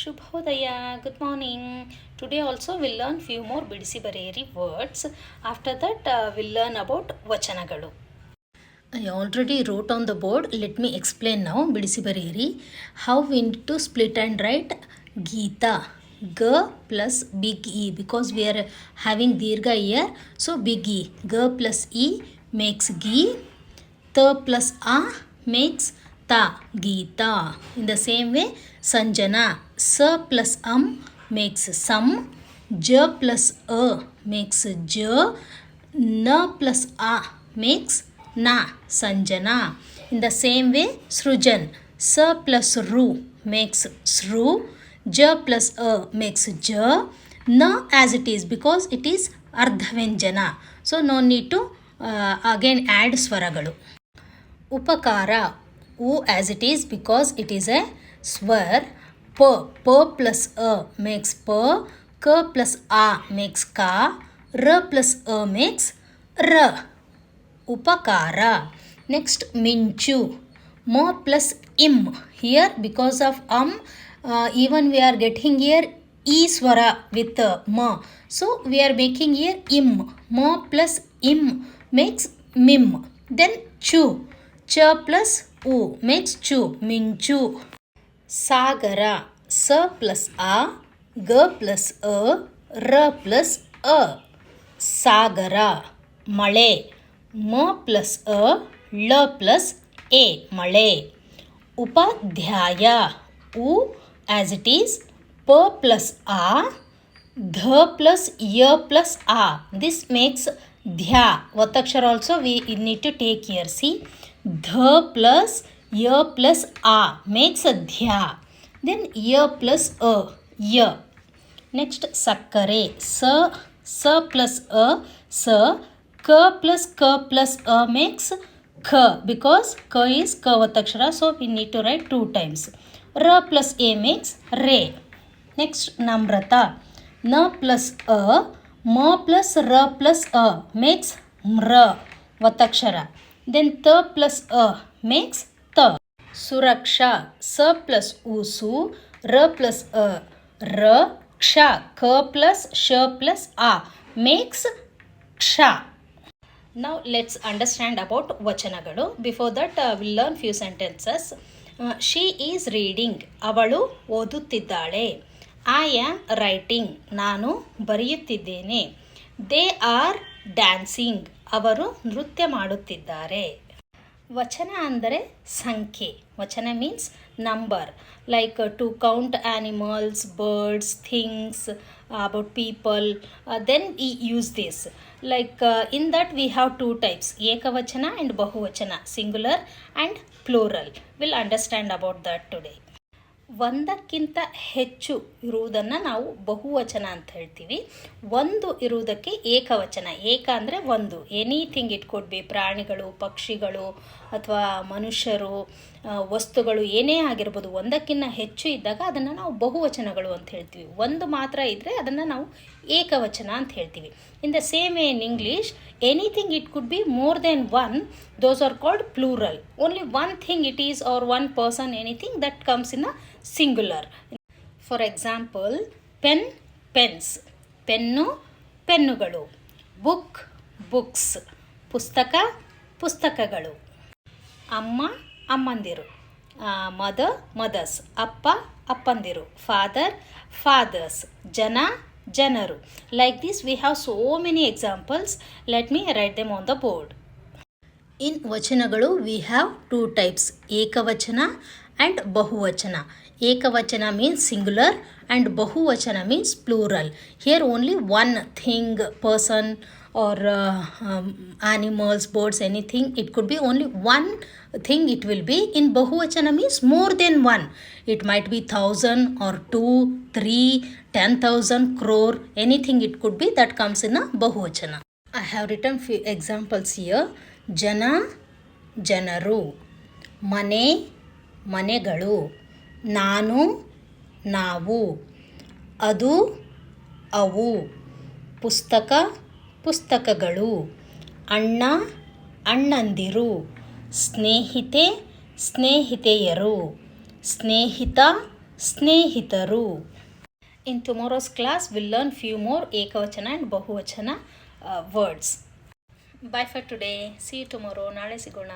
ಶುಭೋದಯ. Good morning today also will learn few more ಬಿಡಿಸಿ ಬರೆಯರಿ words after that will learn about ವಚನಗಳು. I already wrote on the board let me explain ನಾವು ಬಿಡಿಸಿ ಬರೆಯರಿ. How win to split and write Geetha. ಗ plus big ಇ because we are having ದೀರ್ಘ ಇಯರ್ so big ಇ ಗ ಪ್ಲಸ್ ಇ ಮೇಕ್ಸ್ ಗಿ ತ ಪ್ಲಸ್ ಆ ಮೇಕ್ಸ್ ತ, Geetha. In the same way Sanjana. S plus Um makes Sam. J plus A makes J. N plus A makes Na. Sanjana. In the same way, Srujan. S plus Ru makes Sru. J plus A makes J. Na as it is because it is Ardhavenjana. So no need to uh, again add ಸ್ವರಗಳು ಉಪಕಾರ ಉ as it is because it is a Swar ಪ ಪ plus ಅ makes ಪ ಕ plus ಆ makes ಕಾ ರ plus ಅ makes ರ ಉಪಕಾರ ನೆಕ್ಸ್ಟ್ ಮಿಂಚು ಮ plus him here because of um even we are getting here ಈ ಸ್ವರ ವಿತ್ ಮ so we are making here ಇಮ್ ಮ ಪ್ಲಸ್ ಇಮ್ ಮೇಕ್ಸ್ ಮಿಮ್ ದೆನ್ ಚು ಚ ಪ್ಲಸ್ ಉ ಮೇಕ್ಸ್ ಚು ಮಿಂಚು ಸಾಗರ ಸ ಪ್ಲಸ್ ಆ ಗ ಪ್ಲಸ್ ಅ ರ ಪ್ಲಸ್ ಅ ಸಾಗರ ಮಳೆ ಮ ಪ್ಲಸ್ ಅ ಳ ಪ್ಲಸ್ ಎ ಮಳೆ ಉಪಾಧ್ಯಾಯ ಉ ಆಸ್ ಇಟ್ ಈಸ್ ಪ ಪ್ಲಸ್ ಆ ಧ ಪ್ಲಸ್ ಯ ಪ್ಲಸ್ ಆ this makes ಧ್ಯ ಒತ್ತಕ್ಷರ also we need to take here see ಧ plus year plus a makes a dhya. Then year plus a, year. Next Sakare sa, sa plus a, sa. Ka plus k plus a makes k because k is kavatakshara so we need to write two times. R plus a makes re. Next namrata. N plus a, m plus r plus a makes mra Vatakshara. Then t plus a makes Suraksha, ಸ plus ಉಸು, ರ plus ಅ, ರ, ಕ್ಷ, ಕ plus ಶ plus ಆ, makes ಕ್ಷ. ನಾವು let's understand about ವಚನಗಳು. Before that will learn few sentences she is reading ಅವಳು ಓದುತ್ತಿದ್ದಾಳೆ. ಐ ಆಮ್ ರೈಟಿಂಗ್ ನಾನು ಬರೆಯುತ್ತಿದ್ದೇನೆ. ದೇ ಆರ್ ಡ್ಯಾನ್ಸಿಂಗ್ ಅವರು ನೃತ್ಯ ಮಾಡುತ್ತಿದ್ದಾರೆ. ವಚನ ಅಂದರೆ ಸಂಖ್ಯೆ. ವಚನ means number like to count animals birds things about people then ಈ use this like in that we have two types ಏಕವಚನ ಆ್ಯಂಡ್ ಬಹುವಚನ singular and plural will understand about that today ಒಂದಕ್ಕಿಂತ ಹೆಚ್ಚು ಇರುವುದನ್ನು ನಾವು ಬಹುವಚನ ಅಂತ ಹೇಳ್ತೀವಿ. ಒಂದು ಇರುವುದಕ್ಕೆ ಏಕವಚನ. ಏಕ ಅಂದರೆ ಒಂದು. ಎನಿಥಿಂಗ್ ಇಟ್ ಕೊಡ್ ಬಿ ಪ್ರಾಣಿಗಳು, ಪಕ್ಷಿಗಳು ಅಥವಾ ಮನುಷ್ಯರು ವಸ್ತುಗಳು ಏನೇ ಆಗಿರ್ಬೋದು ಒಂದಕ್ಕಿಂತ ಹೆಚ್ಚು ಇದ್ದಾಗ ಅದನ್ನು ನಾವು ಬಹುವಚನಗಳು ಅಂತ ಹೇಳ್ತೀವಿ. ಒಂದು ಮಾತ್ರ ಇದ್ದರೆ ಅದನ್ನು ನಾವು ಏಕವಚನ ಅಂತ ಹೇಳ್ತೀವಿ. In the same in English anything it could be more then one those are called plural only one thing it is or one person anything that comes in a singular for example pen pens pen ಪೆನ್ನುಗಳು book books ಪುಸ್ತಕ ಪುಸ್ತಕಗಳು ಅಮ್ಮ ಅಮ್ಮಂದಿರು mother mother's ಅಪ್ಪ ಅಪ್ಪಂದಿರು father fathers ಜನ ಜನರು like this we have so many examples let me write them on the board in ವಚನಗಳು we have two types ಏಕವಚನ and bahuvachana ekavachana means singular and bahuvachana means plural here only one thing person or uh, um, animals birds anything it could be only one thing it will be in bahuvachana means more than one it might be thousand or two three ten thousand crore anything it could be that comes in a bahuvachana i have written few examples here jana janaru mane ಮನೆಗಳು. ನಾನು, ನಾವು, ಅದು, ಅವು. ಪುಸ್ತಕ, ಪುಸ್ತಕಗಳು. ಅಣ್ಣ, ಅಣ್ಣಂದಿರು. ಸ್ನೇಹಿತೆ, ಸ್ನೇಹಿತೆಯರು. ಸ್ನೇಹಿತ, ಸ್ನೇಹಿತರು. In tomorrow's class will learn few more ಏಕವಚನ ಆ್ಯಂಡ್ ಬಹುವಚನ words bye for today see tomorrow ನಾಳೆ ಸಿಗೋಣ.